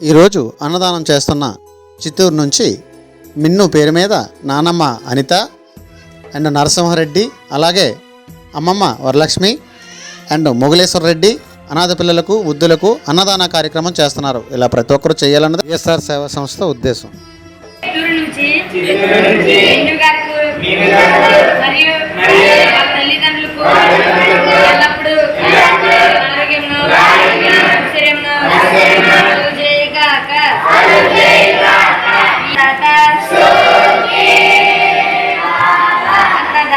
ఈరోజు అన్నదానం చేస్తున్న చిత్తూరు నుంచి మిన్ను పేరు మీద నానమ్మ అనిత అండ్ నరసింహారెడ్డి అలాగే అమ్మమ్మ వరలక్ష్మి అండ్ మొగలేశ్వర రెడ్డి అనాథ పిల్లలకు వృద్ధులకు అన్నదాన కార్యక్రమం చేస్తున్నారు. ఇలా ప్రతి ఒక్కరూ చేయాలన్నది ఎస్ఆర్ సేవా సంస్థ ఉద్దేశం?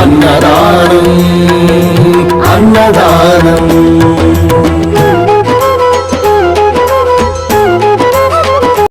அன்னதானம்.